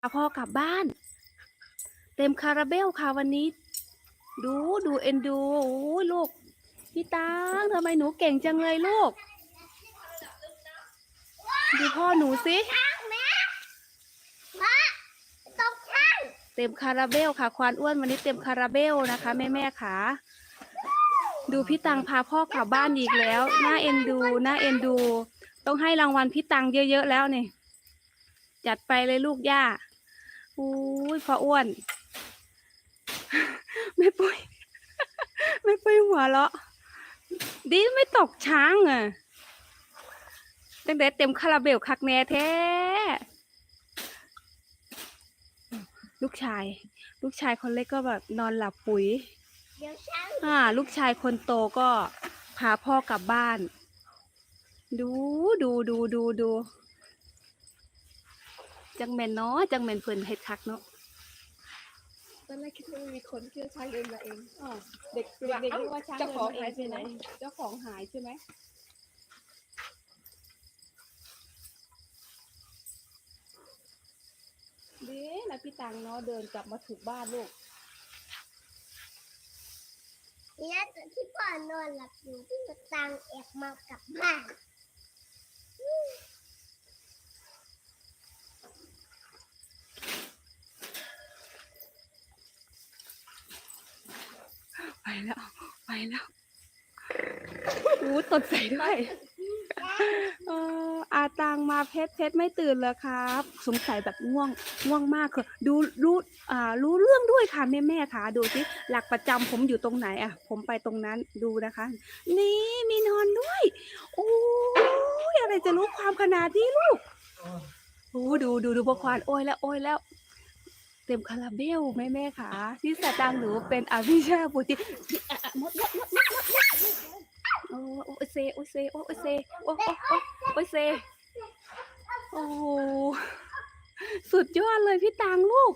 พาพ่อกลับบ้าน เต็มคาราเบลค่ะวันนี้ ดูดูเอ็นดูโอ้ยลูก พี่ตังทำไมหนูเก่งจังเลยลูก ดูพ่อหนูสิตกข้างเต็มคาราเบลค่ะ ควานอ้วนวันนี้เต็มคาราเบลนะคะแม่แม่ๆค่ะดูพี่ตังพาพ่อกลับบ้านอีกแล้วน่าเอ็นดูน่าเอ็นดู ต้องให้รางวัลพี่ตังเยอะๆแล้วนี่จัดไปเลยลูกย่า อุ้ยพ่ออ้วนไม่ปุ้ยไม่ปุ้ยหัวเราะดีไม่ตกช้างอะตั้งแต่เต็มคาราเบลคักแน่แท้ ลูกชาย ลูกชายคนเล็กก็แบบนอนหลับปุ๋ยเดี๋ยวช้างอ่า ลูกชายคนโตก็พาพ่อกลับบ้าน ดูดูดูดูดู จังแมนเนาะจังแมนเพิ่นเฮ็ดคักเนาะตอนแรกคิดว่ามีคนที่ช้างเดินมาเองอ้อเด็กคือแบบเด็กเอ้านึกว่าช้างเจ้าของดินมหายไปไหนเจ้าของหายใช่ไหมเด้นะพี่ตังเนาะเดินกลับมาถูกบ้านลูกเนี่ยตอนที่พ่อนอนหลับอยู่ที่กระตังแอบมากลับบ้าน ไปแล้ว ไปแล้วอู้ตดใส่ด้วยเอออาตังมาเพชรเพชรไม่ตื่นเลยครับ สงสัยแบบง่วงง่วงมากคือดูรู้อ่ารู้เรื่องด้วยค่ะแม่แม่ค่ะ ดูสิหลักประจำผมอยู่ตรงไหนอะ ผมไปตรงนั้นดูนะคะ นี่มีนอนด้วยโอ้ยอะไรจะรู้ความขนาดนี้ลูกโอ้ดูดูดูบควานโอ้ยแล้วโอ้ยแล้ว เต็มคาราเบลแม่แม่ค่ะที่สตังหรือเป็นอภิชาปุติอะอะมดมดมดมดมดมดโอ้โอเซโอเซโอเซโอโอโอโอเซโอ้โหสุดยอดเลยพี่ตังลูก